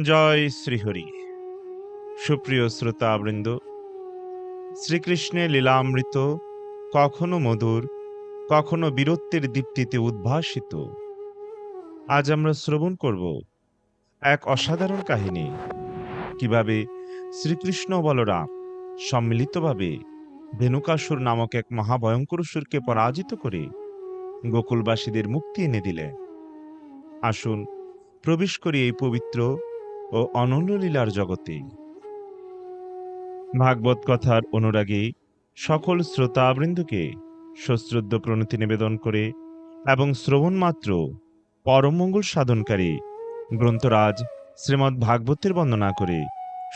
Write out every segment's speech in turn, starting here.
জয় শ্রীহরি। সুপ্রিয় শ্রোতাবৃন্দ, শ্রীকৃষ্ণের লীলামৃত কখনো মধুর, কখনো বীরত্বের দীপ্তিতে উদ্ভাসিত। আজ আমরা শ্রবণ করব এক অসাধারণ কাহিনী। কীভাবে শ্রীকৃষ্ণ বলরাম সম্মিলিতভাবে ধেনুকাসুর নামক এক মহাভয়ঙ্কর সুরকে পরাজিত করে গোকুলবাসীদের মুক্তি এনে দিলেন। আসুন প্রবেশ করি এই পবিত্র ও অনন্য লীলার জগতে। ভাগবত কথার অনুরাগী সকল শ্রোতাবৃন্দকে সশ্রদ্ধ প্রণতি নিবেদন করে এবং শ্রবণ মাত্র পরমঙ্গল সাধনকারী গ্রন্থরাজ শ্রীমদ্ ভাগবতের বন্দনা করে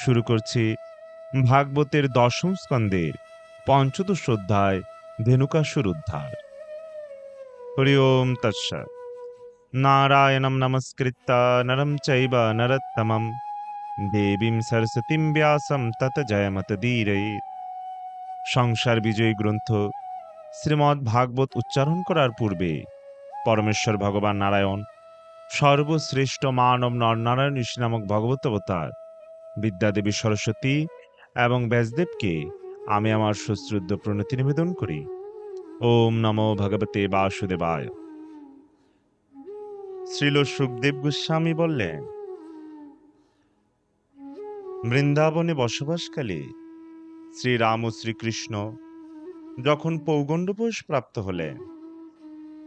শুরু করছি ভাগবতের দশম স্কন্দের পঞ্চদশ অধ্যায় ধেনুকাসুর উদ্ধার। হরি ওম তৎসৎ। নারায়ণং নমস্কৃত্য নরম চৈব নরোত্তমম দেবীং সরস্বতীং ব্যাসম তত জয়মতদীরে সংসার বিজয়ী গ্রন্থ, শ্রীমদ্ ভাগবত উচ্চারণ করার পূর্বে পরমেশ্বর ভগবান নারায়ণ, সর্বশ্রেষ্ঠ মানব নরনারায়ণ ঋষি নামক ভগবত অবতার, বিদ্যাদেবী সরস্বতী এবং ব্যাসদেবকে আমি আমার সুশ্রুদ্ধ প্রণতি নিবেদন করি। ওম নমো ভগবতে বাসুদেবায়। শ্রীল সুখদেব গোস্বামী বললেন, বৃন্দাবনে বসবাসকালে শ্রীরাম ও শ্রীকৃষ্ণ যখন পৌগণ্ড বয়স প্রাপ্ত হলেন,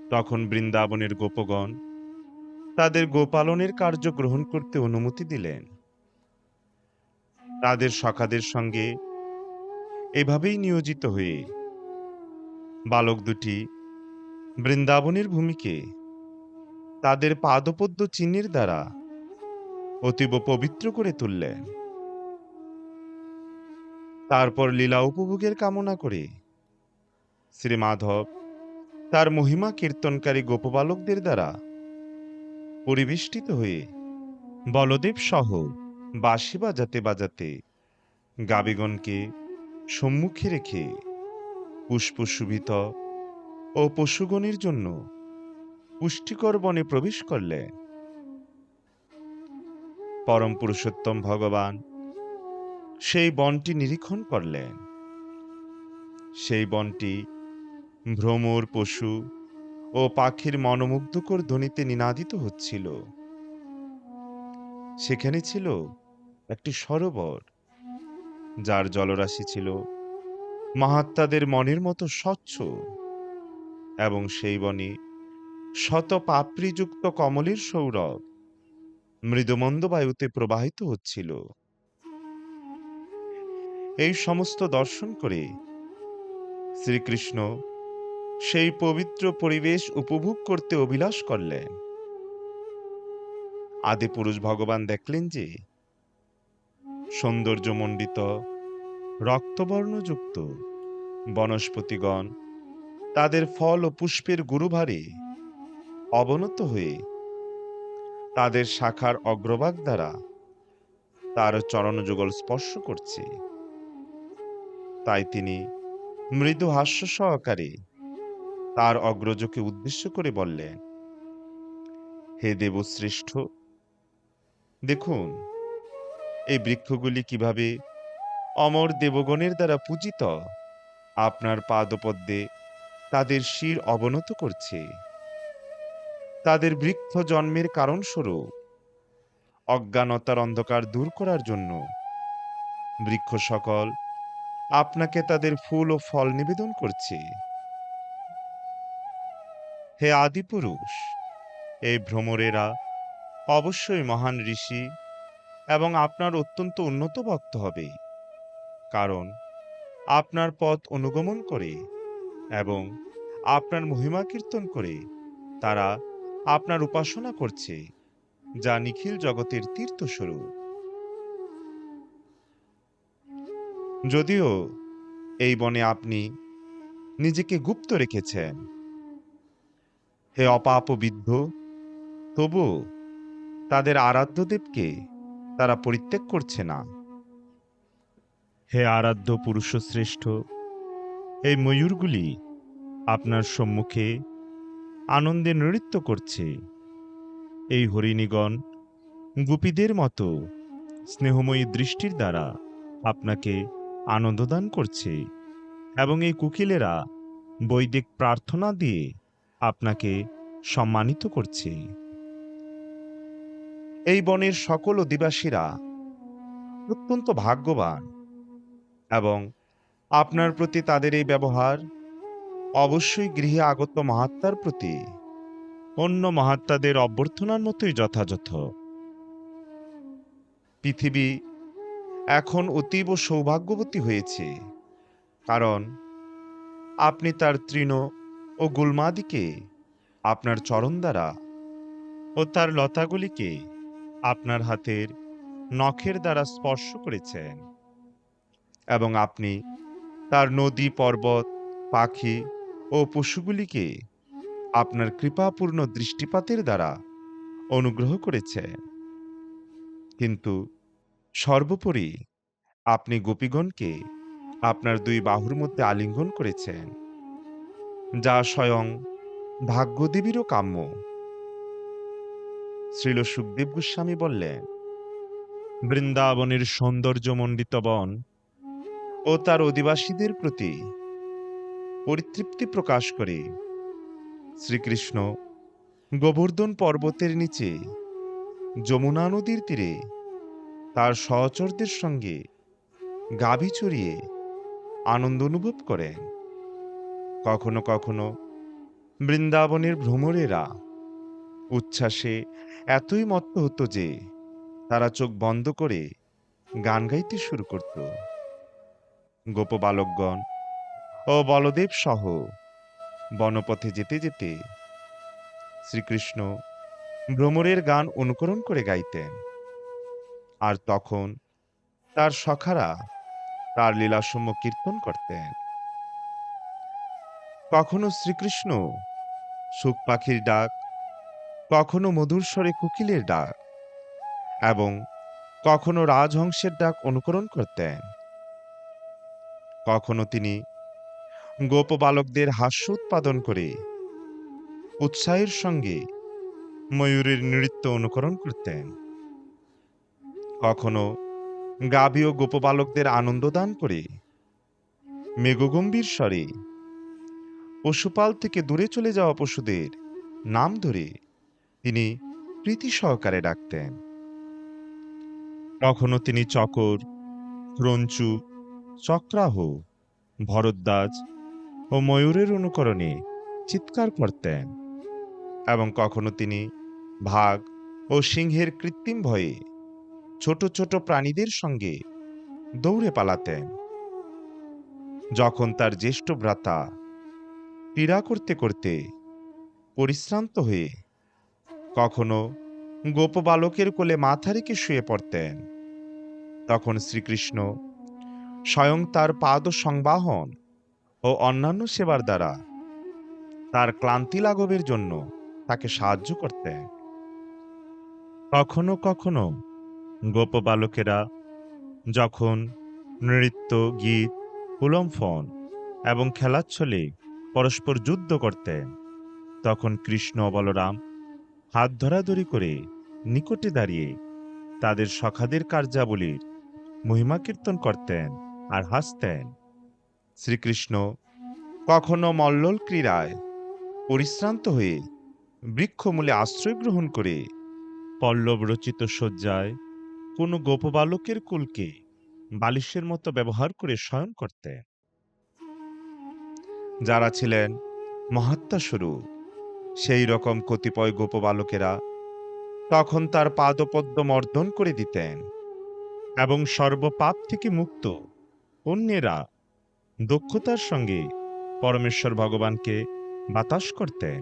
তখন বৃন্দাবনের গোপগণ তাদের গোপালনের কার্য গ্রহণ করতে অনুমতি দিলেন। তাদের সখাদের সঙ্গে এভাবেই নিয়োজিত হয়ে বালক দুটি বৃন্দাবনের ভূমিকে তাদের পাদপদ্ম চিহ্নের দ্বারা অতীব পবিত্র করে তুললেন তারপর লীলা উপভোগের কামনা করে শ্রী মাধব তার মহিমা কীর্তনকারী গোপবালকদের দ্বারা পরিবেষ্টিত হয়ে বলদেব সহ বাঁশি বাজাতে বাজাতে গাবিগণকে সম্মুখে রেখে পুষ্প সুভিত ও পশুগণের জন্য পুষ্টিকর বনে প্রবেশ করলে। পরম পুরুষোত্তম ভগবান সেই বনটি নিরীক্ষণ করলেন। সেই বনটি ভ্রমর, পশু ও পাখির মনোমুগ্ধকর ধ্বনিতে নিনাদিত হচ্ছিল। সেখানে ছিল একটি সরোবর, যার জলরাশি ছিল মহাত্মাদের মনের মতো স্বচ্ছ এবং সেই বনে শত পাপড়িযুক্ত কমলের সৌরভ। মৃদুমন্দ বায়ুতে প্রবাহিত হচ্ছিল। এই সমস্ত দর্শন করে শ্রীকৃষ্ণ সেই পবিত্র পরিবেশ উপভোগ করতে অভিলাষ করলেন। আদি পুরুষ ভগবান দেখলেন যে সৌন্দর্যমণ্ডিত, রক্তবর্ণযুক্ত বনস্পতিগণ তাদের ফল ও পুষ্পের গুরুভারে অবনত হয়ে তাদের শাখার অগ্রভাগ দ্বারা তার চরণযুগল স্পর্শ করছে। তাই তিনি মৃদু হাস্য সহকারে তার অগ্রজকে উদ্দেশ্য করে বললেন, হে দেবশ্রেষ্ঠ, দেখুন, এই বৃক্ষগুলি কীভাবে অমর দেবগণের দ্বারা পূজিত, আপনার পাদপদ্মে তাদের শির অবনত করছে। তাদের বৃক্ষ জন্মের কারণস্বরূপ অজ্ঞানতার অন্ধকার দূর করার জন্য। বৃক্ষ সকল, আপনাকে তাদের ফুল ও ফল নিবেদন করছে। হে আদিপুরুষ এই ভ্রমরেরা অবশ্যই মহান ঋষি এবং আপনার অত্যন্ত উন্নত ভক্ত হবে। কারণ আপনার পথ অনুগমন করে এবং আপনার মহিমা কীর্তন করে। তারা আপনার উপাসনা করছে, যা নিখিল জগতের তীর্থস্বরূপ। যদিও এই বনে আপনি নিজেকে গুপ্ত রেখেছেন, হে অপাপ বিদ্ধ, তবু তাদের আরাধ্য দেবকে তারা পরিত্যাগ করছে না। হে আরাধ্য পুরুষ শ্রেষ্ঠ এই ময়ূরগুলি আপনার সম্মুখে আনন্দে নৃত্য করছে। এই হরিণীগণ গোপীদের মতো স্নেহময়ী দৃষ্টির দ্বারা আপনাকে আনন্দদান করছে এবং এই কুকিলেরা বৈদিক প্রার্থনা দিয়ে আপনাকে সম্মানিত করছে। এই বনের সকল অধিবাসীরা অত্যন্ত ভাগ্যবান এবং আপনার প্রতি তাদের এই ব্যবহার অবশ্যই গৃহে আগত মহাত্মার প্রতি। অন্য মহাত্মাদের অভ্যর্থনার মতোই যথাযথ। পৃথিবী এখন অতীব সৌভাগ্যবতী হয়েছে। কারণ আপনি তার তৃণ ও গুলমাদিকে, আপনার চরণ দ্বারা ও তার লতাগুলিকে আপনার হাতের নখের দ্বারা স্পর্শ করেছেন। এবং আপনি তার নদী, পর্বত, পাখি ও পশুগুলিকে আপনার কৃপাপূর্ণ দৃষ্টিপাতের দ্বারা অনুগ্রহ করেছেন কিন্তু সর্বোপরি আপনি গোপীগণকে আপনার দুই বাহুর মধ্যে আলিঙ্গন করেছেন, যা স্বয়ং ভাগ্যদেবীরও কাম্য। শ্রীল সুখদেব গোস্বামী বললেন, বৃন্দাবনের সৌন্দর্যমণ্ডিত বন ও তার অধিবাসীদের প্রতি পরিতৃপ্তি প্রকাশ করে। শ্রীকৃষ্ণ গোবর্ধন পর্বতের নিচে যমুনা নদীর তীরে তার সহচরদের সঙ্গে গাভী চড়িয়ে আনন্দ অনুভব করেন। কখনো কখনো বৃন্দাবনের ভ্রমরেরা উচ্ছ্বাসে এতই মত্ত হতো যে তারা চোখ বন্ধ করে গান গাইতে শুরু করত। গোপবালকগণ ও বলদেব সহ। বনপথে যেতে যেতে শ্রীকৃষ্ণ ভ্রমরের গান অনুকরণ করে গাইতেন। আর তখন তার সখারা তার লীলাসমূহ কীর্তন করতেন। কখনো শ্রীকৃষ্ণ সুখ পাখির ডাক, কখনো মধুর স্বরে কুকিলের ডাক এবং কখনো রাজহংসের ডাক অনুকরণ করতেন। কখনো তিনি গোপবালকদের হাস্য উৎপাদন করে। উৎসাহের সঙ্গে ময়ূরের নৃত্য অনুকরণ করতেন। কখনো গাভী ও গোপবালকদের আনন্দ দান করে মেঘগম্ভীর স্বরে পশুপাল থেকে দূরে চলে যাওয়া পশুদের নাম ধরে তিনি প্রীতি সহকারে ডাকতেন। কখনো তিনি চকর, রঞ্চু, চক্রাহ, ভরদ্বাজ ও ময়ূরের অনুকরণে চিৎকার করতেন এবং কখনো তিনি ভাগ ও সিংহের কৃত্রিম ভয়ে ছোট ছোট প্রাণীদের সঙ্গে দৌড়ে পালাতেন। যখন তার জ্যেষ্ঠ ভ্রাতা ক্রীড়া করতে করতে পরিশ্রান্ত হয়ে কখনো গোপবালকের কোলে মাথা রেখে শুয়ে পড়তেন, তখন শ্রীকৃষ্ণ স্বয়ং তার পাদ সংবাহন ও অন্যান্য সেবার দ্বারা। তার ক্লান্তি লাঘবের জন্য তাকে সাহায্য করতেন কখনো কখনো গোপবালকেরা যখন নৃত্য, গীত, উলম্ফন এবং খেলাচ্ছলে পরস্পর যুদ্ধ করতেন তখন কৃষ্ণ বলরাম হাত ধরাধরি করে নিকটে দাঁড়িয়ে তাদের সখাদের কার্যাবলীর মহিমা কীর্তন করতেন আর হাসতেন। শ্রীকৃষ্ণ কখনো মল্লল ক্রীড়ায় পরিশ্রান্ত হয়ে বৃক্ষমূলে আশ্রয় গ্রহণ করে পল্লব রচিত শয্যায় কোনো গোপবালকের কুলকে বালিশের মতো ব্যবহার করে শয়ন করতেন যারা ছিলেন মহাত্মা স্বরূপ সেই রকম কতিপয় গোপবালকেরা তখন তার পাদপদ্ম মর্দন করে দিতেন এবং সর্বপাপ থেকে মুক্ত অন্যেরা দক্ষতার সঙ্গে পরমেশ্বর ভগবানকে বাতাস করতেন।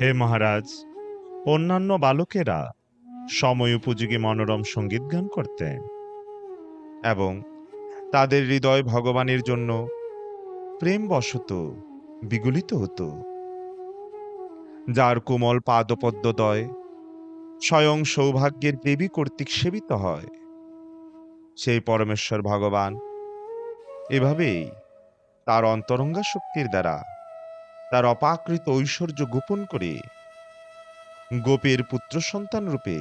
হে মহারাজ, অন্যান্য বালকেরা সময় উপযোগী মনোরম সংগীত গান করতেন এবং তাদের হৃদয় ভগবানের জন্য প্রেমবশত বিগলিত হতো। যার কোমল পাদপদ্মদয় স্বয়ং সৌভাগ্যের দেবী কর্তৃক সেবিত হয়, সেই পরমেশ্বর ভগবান এভাবেই তার অন্তরঙ্গা শক্তির দ্বারা তার অপাকৃত ঐশ্বর্য গোপন করে গোপের পুত্র সন্তান রূপে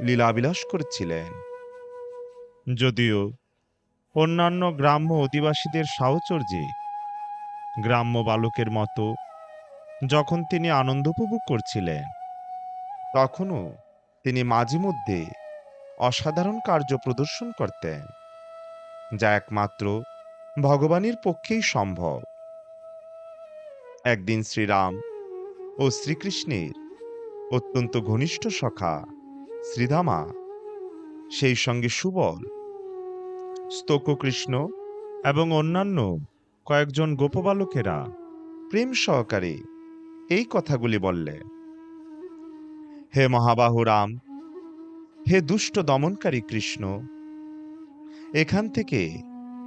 লীলাবিলাস করেছিলেন। যদিও অন্যান্য গ্রাম্য অধিবাসীদের সাহচর্যে গ্রাম্য বালকের মতো যখন তিনি আনন্দ উপভোগ করছিলেন, তখনও তিনি মাঝে মধ্যে অসাধারণ কার্য প্রদর্শন করতেন। যা একমাত্র ভগবানের পক্ষেই সম্ভব। একদিন শ্রীরাম ও শ্রীকৃষ্ণের অত্যন্ত ঘনিষ্ঠ সখা শ্রীধামা, সেই সঙ্গে সুবল, স্তোককৃষ্ণ এবং অন্যান্য কয়েকজন গোপবালকেরা প্রেম সহকারে এই কথাগুলি বললে, হে মহাবাহু রাম হে দুষ্ট দমনকারী কৃষ্ণ এখান থেকে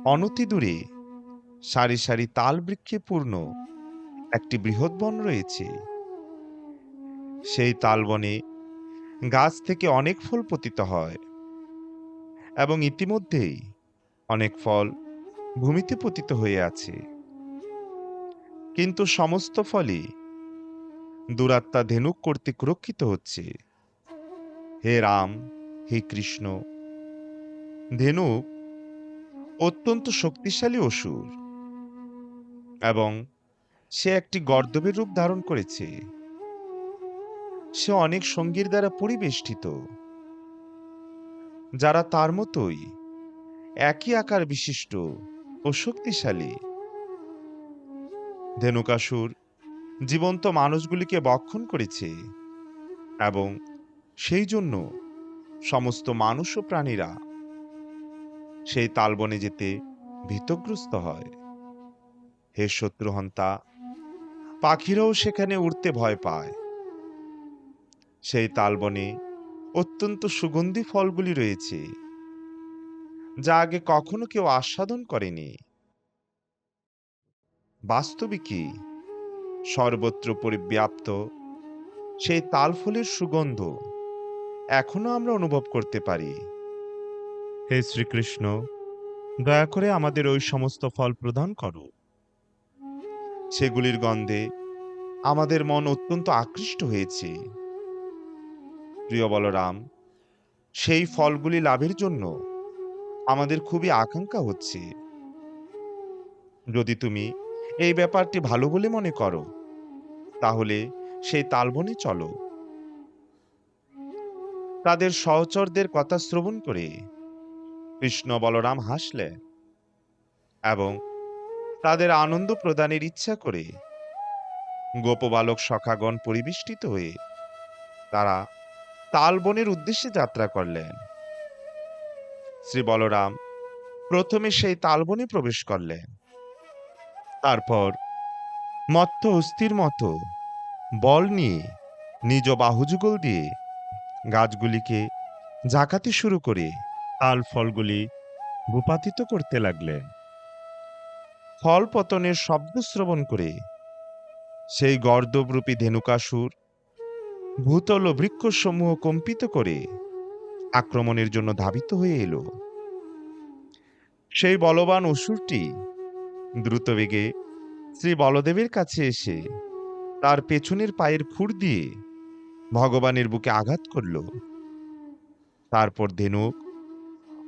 অনতি দূরে সারি সারি তাল বৃক্ষে পূর্ণ একটি বৃহৎ বন রয়েছে। সেই তালবনে গাছ থেকে অনেক ফল পতিত হয় এবং ইতিমধ্যেই অনেক ফল ভূমিতে পতিত হয়ে আছে। কিন্তু সমস্ত ফলই দুরাত্মা ধেনুক কর্তৃক রক্ষিত হচ্ছে। হে রাম, হে কৃষ্ণ, ধেনুক অত্যন্ত শক্তিশালী অসুর। এবং সে একটি গর্দবের রূপ ধারণ করেছে। সে অনেক সঙ্গীর দ্বারা পরিবেষ্টিত। যারা তার মতোই একই আকার বিশিষ্ট ও শক্তিশালী। ধেনুকাসুর জীবন্ত মানুষগুলিকে বক্ষণ করেছে এবং সেই জন্য সমস্ত মানুষ ও প্রাণীরা সেই তালবনে যেতে ভীতগ্রস্ত হয়। হে শত্রুহন্তা, পাখিরাও সেখানে উড়তে ভয় পায়। সেই তালবনে অত্যন্ত সুগন্ধি ফলগুলি রয়েছে, যা আগে কখনো কেউ আস্বাদন করেনি। বাস্তবিকই সর্বত্র পরিব্যাপ্ত সেই তালফলের সুগন্ধ এখনও আমরা অনুভব করতে পারি। হে শ্রীকৃষ্ণ, দয়া করে আমাদের ওই সমস্ত ফল প্রদান করো। সেগুলির গন্ধে আমাদের মন অত্যন্ত আকৃষ্ট হয়েছে। প্রিয় বলরাম, সেই ফলগুলি লাভের জন্য আমাদের খুবই আকাঙ্ক্ষা হচ্ছে। যদি তুমি এই ব্যাপারটি ভালো বলে মনে করো, তাহলে সেই তালবনে চলো। তাদের সহচরদের কথা শ্রবণ করে কৃষ্ণ বলরাম হাসলেন এবং তাদের আনন্দ প্রদানের ইচ্ছা করে গোপবালক সখাগণ পরিবেষ্টিত হয়ে তারা তালবনের উদ্দেশ্যে যাত্রা করলেন। শ্রী বলরাম প্রথমে সেই তালবনে প্রবেশ করলেন। তারপর মত্ত অস্থির মতো বল নিয়ে নিজ বাহুযুগল দিয়ে গাছগুলিকে জাকাতে শুরু করে তাল ফলগুলি ভূপাতিত করতে লাগলেন ফল পতনের শব্দ শ্রবণ করে সেই গর্দবরূপী ধেনুকাসুর ভূতল ও বৃক্ষসমূহ কম্পিত করে আক্রমণের জন্য ধাবিত হয়ে এলো। সেই বলবান অসুরটি দ্রুতবেগে শ্রী বলদেবের কাছে এসে তার পেছনের পায়ের খুর দিয়ে ভগবানের বুকে আঘাত করল। তারপর ধেনুক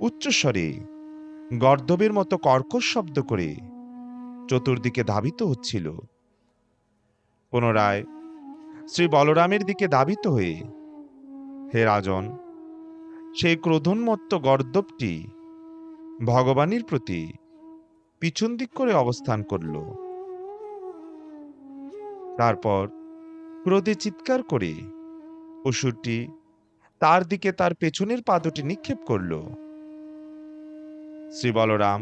উচ্চস্বরে, গর্দবের মতো কর্কশ শব্দ করে চতুর্দিকে ধাবিত হচ্ছিল। পুনরায় শ্রী বলরামের দিকে ধাবিত হয়ে, হে রাজন, সেই ক্রোধন্মত্ত গর্দবটি ভগবানের প্রতি পিছন দিক করে অবস্থান করল। তারপর ক্রোধে চিৎকার করে অসুরটি তার দিকে তার পেছনের পাদটি নিক্ষেপ করল। শ্রী বলরাম,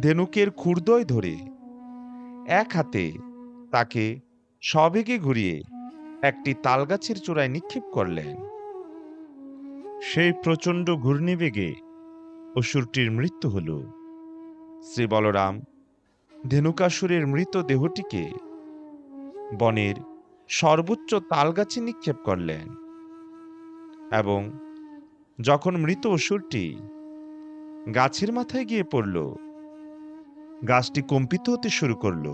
ধেনুকের ক্ষুর্দয় ধরে এক হাতে তাকে সবেগে ঘুরিয়ে একটি তালগাছের চূড়ায় নিক্ষেপ করলেন। সেই প্রচণ্ড ঘূর্ণিবেগে অসুরটির মৃত্যু হল। শ্রী বলরাম, ধেনুকাসুরের মৃত দেহটিকে বনের সর্বোচ্চ তালগাছে নিক্ষেপ করলেন এবং যখন মৃত অসুরটি গাছের মাথায় গিয়ে পড়ল। গাছটি কম্পিত হতে শুরু করল।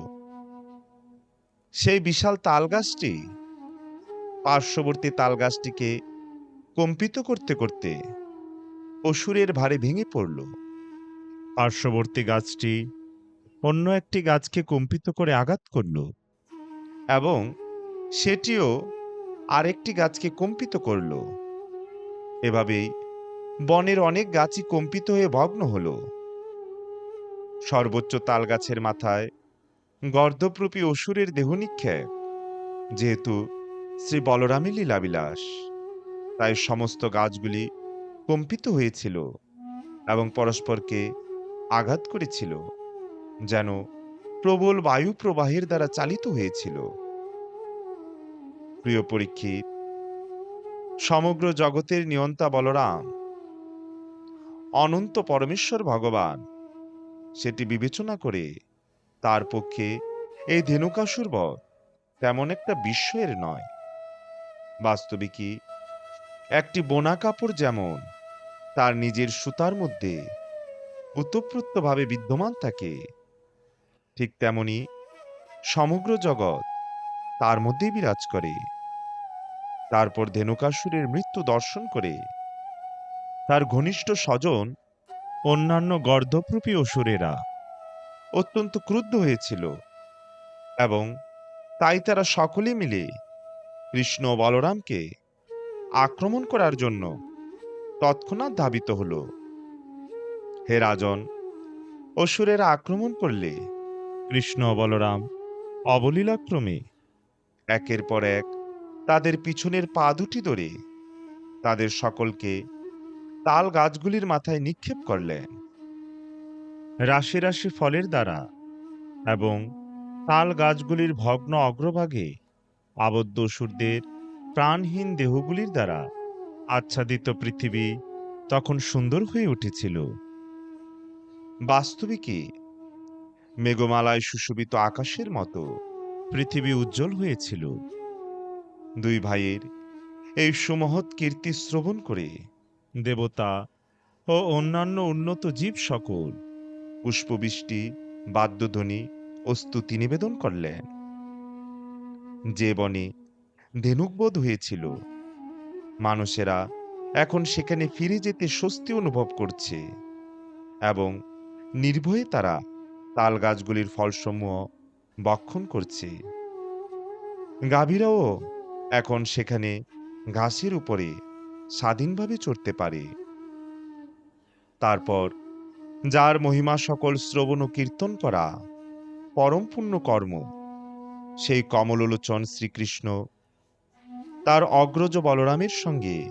সেই বিশাল তাল গাছটি পার্শ্ববর্তী তাল গাছটিকে কম্পিত করতে করতে অসুরের ভারে ভেঙে পড়ল। পার্শ্ববর্তী গাছটি অন্য একটি গাছকে কম্পিত করে আঘাত করল এবং সেটিও আরেকটি গাছকে কম্পিত করল। এভাবেই বনের অনেক গাছই কম্পিত হয়ে ভগ্ন হল। সর্বোচ্চ তাল গাছের মাথায় গর্ধপ্রূপী অসুরের দেহ নিক্ষেপ, যেহেতু শ্রী বলরামের লীলাবিলাস। তাই সমস্ত গাছগুলি কম্পিত হয়েছিল এবং পরস্পরকে আঘাত করেছিল, যেন প্রবল বায়ু প্রবাহের দ্বারা চালিত হয়েছিল। প্রিয় পরীক্ষিত, সমগ্র জগতের নিয়ন্তা বলরাম অনন্ত পরমেশ্বর ভগবান। সেটি বিবেচনা করে তার পক্ষে এই ধেনুকাসুর বধ তেমন একটা বিস্ময়ের নয়। বাস্তবিকই একটি বোনা কাপড় যেমন তার নিজের সুতার মধ্যে উতপ্রুতভাবে বিদ্যমান থাকে, ঠিক তেমনি সমগ্র জগৎ তার মধ্যেই বিরাজ করে। তারপর ধেনুকাসুরের মৃত্যু দর্শন করে তার ঘনিষ্ঠ স্বজন, অন্যান্য গর্ধপ্রূপী অসুরেরা অত্যন্ত ক্রুদ্ধ হয়েছিল এবং তাই তারা সকলে মিলে কৃষ্ণ বলরামকে আক্রমণ করার জন্য তৎক্ষণাৎ ধাবিত হল। হে রাজন, অসুরেরা আক্রমণ করলে কৃষ্ণ বলরাম অবলীলাক্রমে একের পর এক তাদের পিছনের পা দুটি ধরে তাদের সকলকে তাল গাছগুলির মাথায় নিক্ষেপ করলেন রাশি রাশি ফলের দ্বারা এবং তাল গাছগুলির ভগ্ন অগ্রভাগে আবদ্ধ অসুরদের প্রাণহীন দেহগুলির দ্বারা আচ্ছাদিত পৃথিবী তখন সুন্দর হয়ে উঠেছিল। বাস্তবিকই মেঘমালায় সুশোভিত আকাশের মতো পৃথিবী উজ্জ্বল হয়েছিল। দুই ভাইয়ের এই সুমহৎ কীর্তি শ্রবণ করে দেবতা ও অন্যান্য উন্নত জীব সকল। পুষ্পবৃষ্টি, বাদ্যধ্বনি ও স্তুতি নিবেদন করলেন। যে বনে ধেনুকবোধ হয়েছিল, মানুষেরা এখন সেখানে ফিরে যেতে স্বস্তি অনুভব করছে এবং নির্ভয়ে তারা তাল গাছগুলির ফলসমূহ বক্ষণ করছে। গাভীরাও এখন সেখানে ঘাসের উপরে স্বাধীনভাবে চড়তে পারে। তারপর, যার মহিমা সকল শ্রবণ ও কীর্তন করা, পরম পুণ্য কর্ম, সেই কমলোলোচন শ্রীকৃষ্ণ, তার অগ্রজ বলরামের সঙ্গে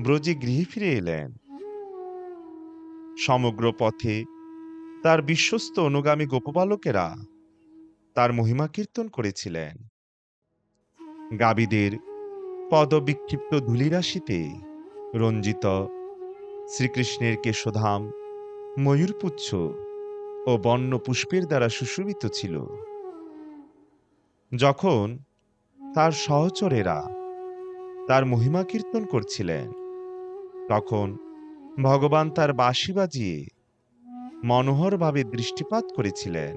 ব্রজে গৃহে ফিরে এলেন। সমগ্র পথে তার বিশ্বস্ত অনুগামী গোপবালকেরা তার মহিমা কীর্তন করেছিলেন। গাবিদের পদবিক্ষিপ্ত ধূলিরাশিতে রঞ্জিত, শ্রীকৃষ্ণের কেশধাম, ময়ূরপুচ্ছ ও বন্য পুষ্পের দ্বারা সুশোভিত ছিল। যখন তার সহচরেরা তার মহিমা কীর্তন করছিলেন, তখন ভগবান তার বাঁশি বাজিয়ে মনোহরভাবে দৃষ্টিপাত করেছিলেন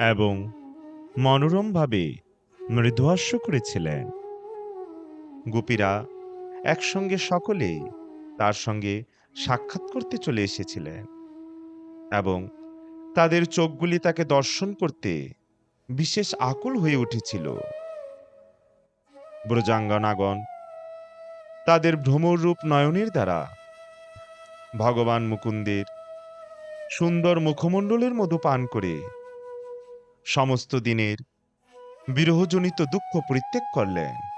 এবং মনোরমভাবে মৃদুহাস্য করেছিলেন। গোপীরা একসঙ্গে সকলে তার সঙ্গে সাক্ষাৎ করতে চলে এসেছিলেন এবং তাদের চোখগুলি তাকে দর্শন করতে বিশেষ আকুল হয়ে উঠেছিল। ব্রজাঙ্গনাগণ তাদের ভ্রমরূপ নয়নের দ্বারা ভগবান মুকুন্দের সুন্দর মুখমণ্ডলের মধু পান করে সমস্ত দিনের বিরহজনিত দুঃখ পরিত্যাগ করলেন।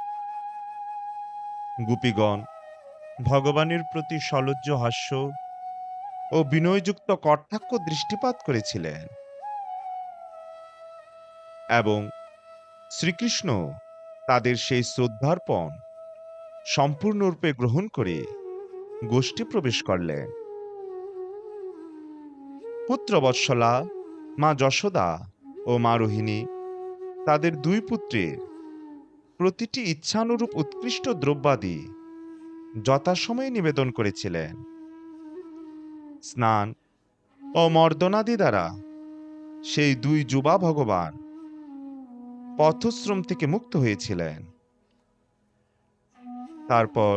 গোপীগণ, ভগবানের প্রতি সলজ্জ হাস্য ও বিনয়যুক্ত কটাক্ষ দৃষ্টিপাত করেছিলেন। এবং শ্রীকৃষ্ণ তাদের সেই শ্রদ্ধার্পণ সম্পূর্ণরূপে গ্রহণ করে গোষ্ঠী প্রবেশ করলেন। পুত্র বৎসলা মা যশোদা ও মা রোহিণী তাদের দুই পুত্রের প্রতিটি ইচ্ছানুরূপ উৎকৃষ্ট দ্রব্যাদি যথাসময়ে নিবেদন করেছিলেন। স্নান ও মর্দনাদি দ্বারা সেই দুই যুবা ভগবান পথশ্রম থেকে মুক্ত হয়েছিলেন। তারপর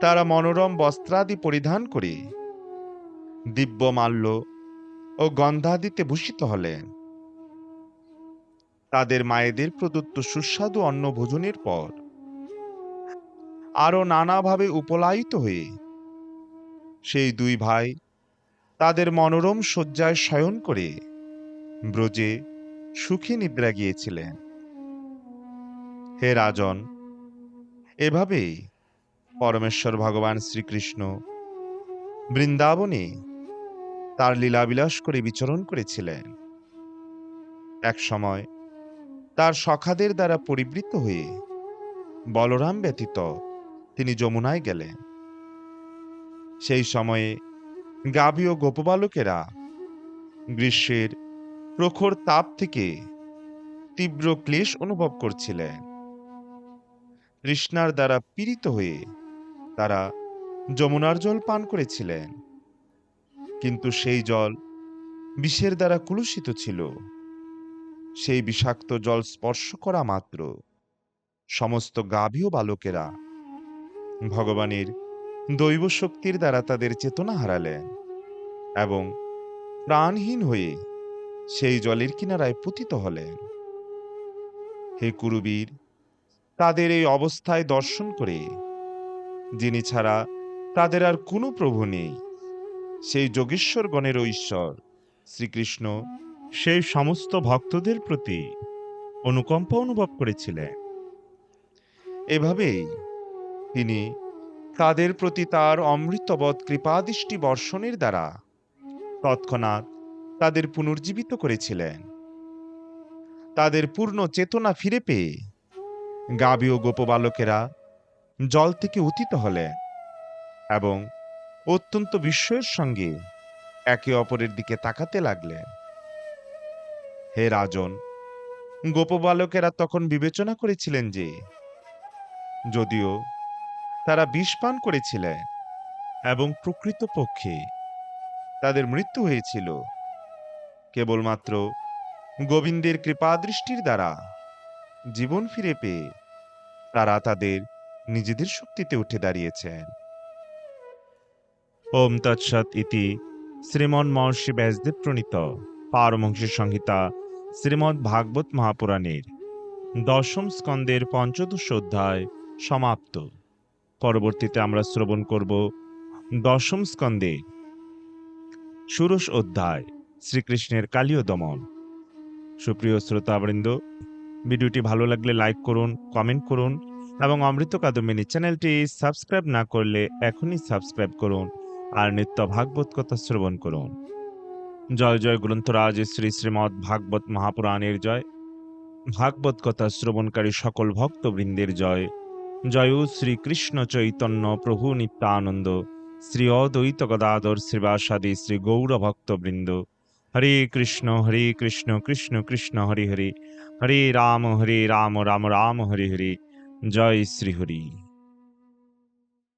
তারা মনোরম বস্ত্রাদি পরিধান করে দিব্য মাল্য ও গন্ধাদিতে ভূষিত হলেন। তাদের মায়েদের প্রদত্ত সুস্বাদু অন্ন ভোজনের পর আরও নানাভাবে উপলায়িত হয়ে সেই দুই ভাই তাদের মনোরম শয্যায় শয়ন করে ব্রজে সুখী নিদ্রা গিয়েছিলেন। হে রাজন এভাবেই পরমেশ্বর ভগবান শ্রীকৃষ্ণ বৃন্দাবনে তার লীলাবিলাস করে বিচরণ করেছিলেন। এক সময় তার সখাদের দ্বারা পরিবৃত হয়ে। বলরাম ব্যতীত তিনি যমুনায় গেলেন। সেই সময়ে গাভী ও গোপবালকেরা গ্রীষ্মের প্রখর তাপ থেকে তীব্র ক্লেশ অনুভব করছিলেন। তৃষ্ণার দ্বারা পীড়িত হয়ে তারা যমুনার জল পান করেছিলেন। কিন্তু সেই জল বিষের দ্বারা কুলুষিত ছিল। সেই বিষাক্ত জল স্পর্শ করা মাত্র। সমস্ত গাভী ও বালকেরা ভগবানের দৈব শক্তির দ্বারা তাদের চেতনা হারালেন এবং প্রাণহীন হয়ে সেই জলের কিনারায় পতিত হলেন। হে কুরুবীর, তাদের এই অবস্থায় দর্শন করে, যিনি ছাড়া তাদের আর কোনো প্রভু নেই, সেই যোগেশ্বর গণের ঈশ্বর শ্রীকৃষ্ণ সেই সমস্ত ভক্তদের প্রতি অনুকম্পা অনুভব করেছিলেন। এভাবেই তিনি তাদের প্রতি তার অমৃতবৎ কৃপাদৃষ্টি বর্ষণের দ্বারা তৎক্ষণাৎ তাদের পুনর্জীবিত করেছিলেন। তাদের পূর্ণ চেতনা ফিরে পেয়ে গাবি ও গোপবালকেরা জল থেকে উথিত হলেন এবং অত্যন্ত বিস্ময়ের সঙ্গে একে অপরের দিকে তাকাতে লাগলেন। হে রাজন, গোপবালকেরা তখন বিবেচনা করেছিলেন যে, যদিও তারা বিষ পান করেছিলেন এবং প্রকৃতপক্ষে তাদের মৃত্যু হয়েছিল, কেবলমাত্র গোবিন্দের কৃপাদৃষ্টির দ্বারা জীবন ফিরে পেয়ে তারা তাদের নিজেদের শক্তিতে উঠে দাঁড়িয়েছেন। ওম তৎসৎ ইতি শ্রীমন মহর্ষি ব্যাসদেব প্রণীত পারমহংসী সংহিতা শ্রীমদ্ ভাগবত মহাপুরাণের দশম স্কন্দের পঞ্চদশ অধ্যায় সমাপ্ত। পরবর্তীতে আমরা শ্রবণ করব দশম স্কন্দে ষোড়শ অধ্যায়, শ্রীকৃষ্ণের কালীয় দমন। সুপ্রিয় শ্রোতাবৃন্দ, ভিডিওটি ভালো লাগলে লাইক করুন, কমেন্ট করুন এবং অমৃত কাদম্বিনী চ্যানেলটি সাবস্ক্রাইব না করলে এখনই সাবস্ক্রাইব করুন আর নিত্য ভাগবত কথা শ্রবণ করুন। জয় জয় গ্রন্থরাজ, শ্রী শ্রীমৎ ভাগবত মহাপুরাণের জয়। ভাগবত কথা শ্রবণকারী সকল ভক্তবৃন্দের জয়। জয় শ্রীকৃষ্ণ চৈতন্য প্রভু নিত্যানন্দ, শ্রী অদ্বৈত গদাধর শ্রীবাসাদি শ্রী গৌর ভক্তবৃন্দ। হরে কৃষ্ণ হরে কৃষ্ণ কৃষ্ণ কৃষ্ণ, হরে হরে। হরে রাম হরে রাম রাম রাম, হরে হরে। জয় শ্রী হরি